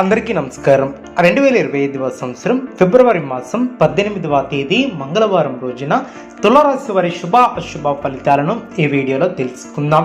అందరికీ నమస్కారం. రెండు వేల ఇరవై ఐదవ సంవత్సరం ఫిబ్రవరి మాసం పద్దెనిమిదవ తేదీ మంగళవారం రోజున తులారాశి వారి శుభ అశుభ ఫలితాలను ఈ వీడియోలో తెలుసుకుందాం.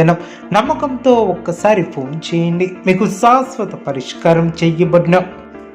ఏదైనా నమ్మకంతో ఒక్కసారి ఫోన్ చేయండి. మీకు శాశ్వత పరిష్కారం చేయబడిన.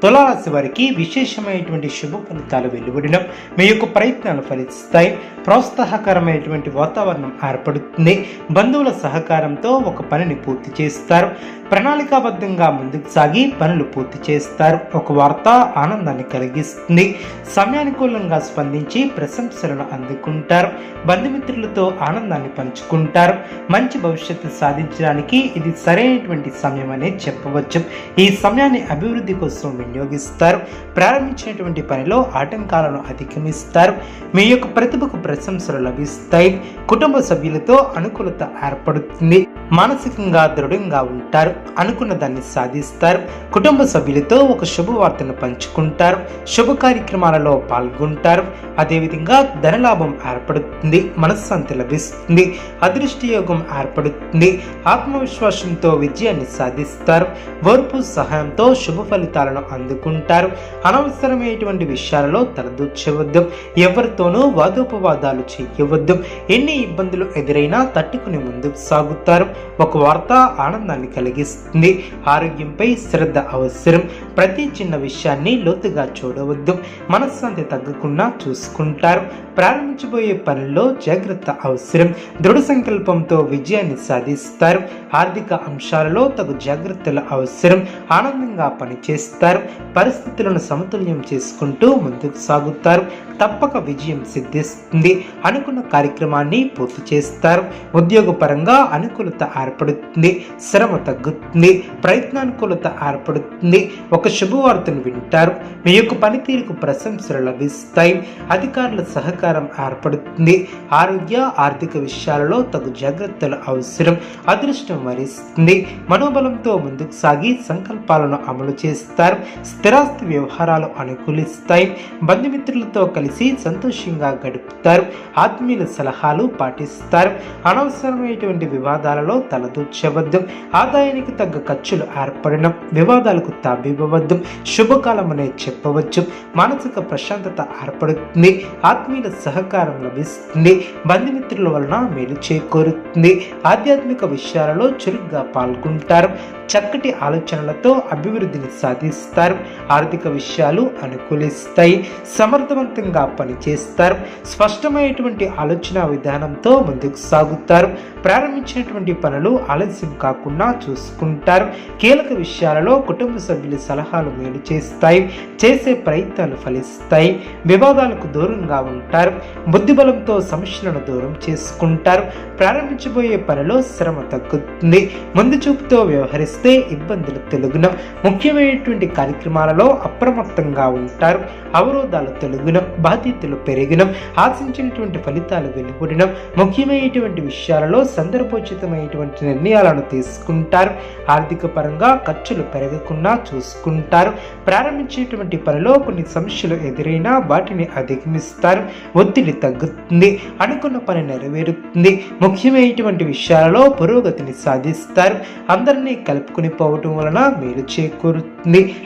తులారాశి వారికి విశేషమైనటువంటి శుభ ఫలితాలు వెలువడిన. మీ యొక్క ప్రయత్నాలు ఫలిస్తాయి. ప్రోత్సాహకరమైనటువంటి వాతావరణం ఏర్పడుతుంది. బంధువుల సహకారంతో ఒక పనిని పూర్తి చేస్తారు. ప్రణాళికాబద్ధంగా ముందుకు సాగి పనులు పూర్తి చేస్తారు. ఒక వార్త ఆనందాన్ని కలిగిస్తుంది. సమయానుకూలంగా స్పందించి ప్రశంసలను అందుకుంటారు. బంధుమిత్రులతో ఆనందాన్ని పంచుకుంటారు. మంచి భవిష్యత్తు సాధించడానికి ఇది సరైనటువంటి సమయం అనే చెప్పవచ్చు. ఈ సమయాన్ని అభివృద్ధి కోసం వినియోగిస్తారు. ప్రారంభించినటువంటి పనిలో ఆటంకాలను అధిగమిస్తారు. మీ యొక్క ప్రతిభకు ప్రశంసలు లభిస్తాయి. కుటుంబ సభ్యులతో అనుకూలత ఏర్పడుతుంది. మానసికంగా దృఢంగా ఉంటారు. అనుకున్న దాన్ని సాధిస్తారు. కుటుంబ సభ్యులతో ఒక శుభవార్తను పంచుకుంటారు. శుభ కార్యక్రమాలలో పాల్గొంటారు. అదేవిధంగా ధనలాభం ఏర్పడుతుంది. మనశ్శాంతి లభిస్తుంది. అదృష్టి యోగం ఏర్పడుతుంది. ఆత్మవిశ్వాసంతో విజయాన్ని సాధిస్తారు. ఓర్పు సహాయంతో శుభ ఫలితాలను అందుకుంటారు. అనవసరమైనటువంటి విషయాలలో తలదూర్చవద్దు. ఎవరితోనూ వాదోపవాదాలు చేయవద్దు. ఎన్ని ఇబ్బందులు ఎదురైనా తట్టుకుని ముందుకు సాగుతారు. ఒక వార్త ఆనందాన్ని కలిగి కలిగిస్తుంది. ఆరోగ్యంపై శ్రద్ధ అవసరం. ప్రతి చిన్న విషయాన్ని లోతుగా చూడవద్దు. మనశ్శాంతి తగ్గకుండా చూసుకుంటారు. ప్రారంభించబోయే పనుల్లో జాగ్రత్త అవసరం. దృఢ సంకల్పంతో విజయాన్ని సాధిస్తారు. ఆర్థిక అంశాలలో తగు జాగ్రత్తలు అవసరం. ఆనందంగా పనిచేస్తారు. పరిస్థితులను సమతుల్యం చేసుకుంటూ ముందుకు సాగుతారు. తప్పక విజయం సిద్ధిస్తుంది. అనుకున్న కార్యక్రమాన్ని పూర్తి చేస్తారు. ఉద్యోగపరంగా అనుకూలత ఏర్పడుతుంది. శ్రమ తగ్గుతుంది. ప్రయత్నానుకూలత ఏర్పడుతుంది. ఒక శుభవార్తను వింటారు. మీ యొక్క పనితీరుకు ప్రశంసలు లభిస్తాయి. అధికారుల సహకారం ఏర్పడుతుంది. ఆరోగ్య ఆర్థిక విషయాలలో తగు జాగ్రత్తలు అవసరం. అదృష్టం వరిస్తుంది. మనోబలంతో ముందుకు సాగి సంకల్పాలను అమలు చేస్తారు. స్థిరాస్తి వ్యవహారాలు అనుకూలిస్తాయి. బంధుమిత్రులతో కలిసి సంతోషంగా గడుపుతారు. ఆత్మీయుల సలహాలు పాటిస్తారు. అనవసరమైనటువంటి వివాదాలలో తలదూర్చవద్దు. ఆదాయానికి తగ్గ ఖర్చులు ఏర్పడడం వివాదాలకు తాబివ్వవద్దు శుభకాలం అనే చెప్పవచ్చు. మానసిక ప్రశాంతత ఏర్పడుతుంది ఆత్మీయుల సహకారం లభిస్తుంది బంధుమిత్రుల వలన మేలు చేకూరుతుంది. ఆధ్యాత్మిక విషయాలలో చురుగ్గా పాల్గొంటారు చక్కటి ఆలోచనలతో అభివృద్ధిని సాధిస్తారు ఆర్థిక విషయాలు అనుకూలిస్తాయి సమర్థవంతంగా పనిచేస్తారు స్పష్టమైనటువంటి ఆలోచన విధానంతో ముందుకు సాగుతారు. ప్రారంభించినటువంటి పనులు ఆలస్యం కాకుండా చూసుకుంటారు. కీలక విషయాలలో కుటుంబ సభ్యుల సలహాలు మేలు చేస్తాయి. చేసే ప్రయత్నాలు ఫలిస్తాయి. వివాదాలకు దూరంగా ఉంటారు. బుద్ధిబలంతో సమస్యలను దూరం చేసుకుంటారు. ప్రారంభించబోయే పనిలో శ్రమ తగ్గుతుంది. ముందు చూపుతో వ్యవహరిస్తే ఇబ్బందులు తెలుగున. ముఖ్యమైనటువంటి కార్యక్రమాలలో అప్రమత్తంగా ఉంటారు. అవరోధాలు తెలుగున. బాధ్యతలు పెరిగిన. ఆశించినటువంటి ఫలితాలు వెలువడిన. ముఖ్యమైనటువంటి విషయాలలో సందర్భోచితమైనటువంటి నిర్ణయాలను తీసుకుంటారు. ఆర్థిక పరంగా ఖర్చులు పెరగకుండా చూసుకుంటారు. ప్రారంభించేటువంటి పనిలో కొన్ని సమస్యలు ఎదురైనా వాటిని అధిగమిస్తారు. ఒత్తిడి తగ్గుతుంది. అనుకున్న పని నెరవేరుతుంది. ముఖ్యమైనటువంటి విషయాలలో పురోగతిని సాధిస్తారు. అందరినీ కలుపుకుని పోవటం వలన మేలు చేకూరుతుంది.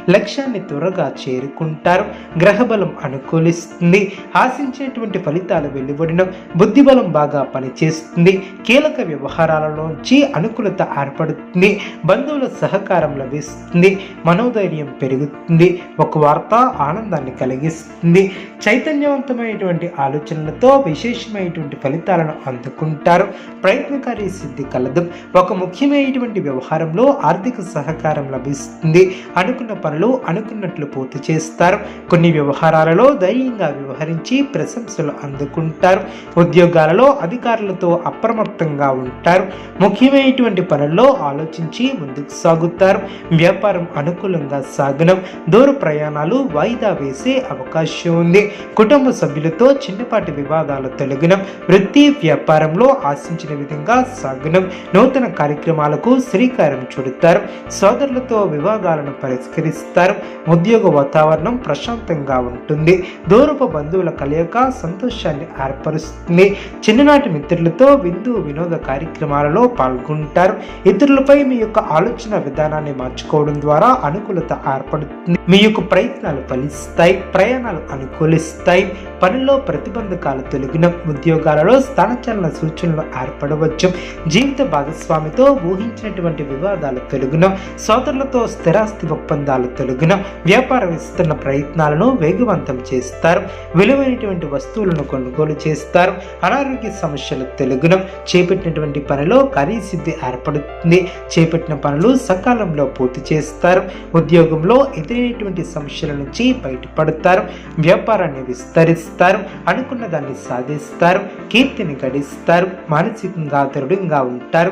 లక్ష్యాన్ని త్వరగా చేరుకుంటారు. గ్రహబలం అనుకూలిస్తుంది. ఆశించేటువంటి ఫలితాలు వెలువడిన బుద్ధిబలం బాగా పనిచేస్తుంది. కీలక వ్యవహారాలలోంచి అనుకూలత ఏర్పడుతుంది. బంధువుల సహకారం లభిస్తుంది. మనోధైర్యం పెరుగుతుంది. ఒక వార్త ఆనందాన్ని కలిగిస్తుంది. చైతన్యవంతమైనటువంటి ఆలోచనలతో విశేషమైనటువంటి ఫలితాలను అందుకుంటారు. ప్రయత్నకారి సిద్ధి కలదు. ఒక ముఖ్యమైనటువంటి వ్యవహారంలో ఆర్థిక సహకారం లభిస్తుంది. అనుకున్న పనులు అనుకున్నట్లు పూర్తి చేస్తారు. కొన్ని వ్యవహారాలలో ధైర్యంగా వ్యవహరించి ప్రశంసలు అందుకుంటారు. ఉద్యోగాలలో అధికారులతో అప్రమత్తంగా ఉంటారు. ముఖ్యమైనటువంటి పనుల్లో ఆలోచించి ముందుకు సాగుతారు. వ్యాపారం అనుకూలంగా సాగడం దూర ప్రయాణాలు వాయిదా వేసే అవకాశం ఉంది. కుటుంబ సభ్యులతో చిన్నపాటి వివాదాలు తొలగడం వృత్తి వ్యాపారంలో ఆశించిన విధంగా సాగడం నూతన కార్యక్రమాలకు శ్రీకారం చుడతారు. సోదరులతో వివాదాలను పరి పరిష్కరిస్తారు ఉద్యోగ వాతావరణం ప్రశాంతంగా ఉంటుంది. దూరపు బంధువుల కలయిక సంతోషాన్ని ఏర్పరుస్తుంది. చిన్ననాటి మిత్రులతో విందు వినోద కార్యక్రమాలలో పాల్గొంటారు. ఇతరులపై మీ యొక్క ఆలోచన విధానాన్ని మార్చుకోవడం ద్వారా అనుకూలత ఏర్పడుతుంది. మీ యొక్క ప్రయత్నాలు ఫలిస్తాయి ప్రయాణాలు అనుకూలిస్తాయి. పనిలో ప్రతిబంధకాలు తొలగిన ఉద్యోగాలలో స్థానచలన సూచనలు ఏర్పడవచ్చు. జీవిత భాగస్వామితో ఊహించినటువంటి వివాదాలు తొలగిన సోదరులతో స్థిరాస్తి ఒప్పందాలు తొలగిన వ్యాపార విస్తరణ ప్రయత్నాలను వేగవంతం చేస్తారు. విలువైనటువంటి వస్తువులను కొనుగోలు చేస్తారు. అనారోగ్య సమస్యలు తొలగిన చేపట్టినటువంటి పనిలో కార్యసిద్ధి ఏర్పడుతుంది. చేపట్టిన పనులు సకాలంలో పూర్తి చేస్తారు. ఉద్యోగంలో ఎదురైనటువంటి సమస్యల నుంచి బయటపడతారు. వ్యాపారాన్ని విస్తరిస్తారు. అనుకున్న దాన్ని సాధిస్తారు. కీర్తిని గడిస్తారు. మానసికంగా దృఢంగా ఉంటారు.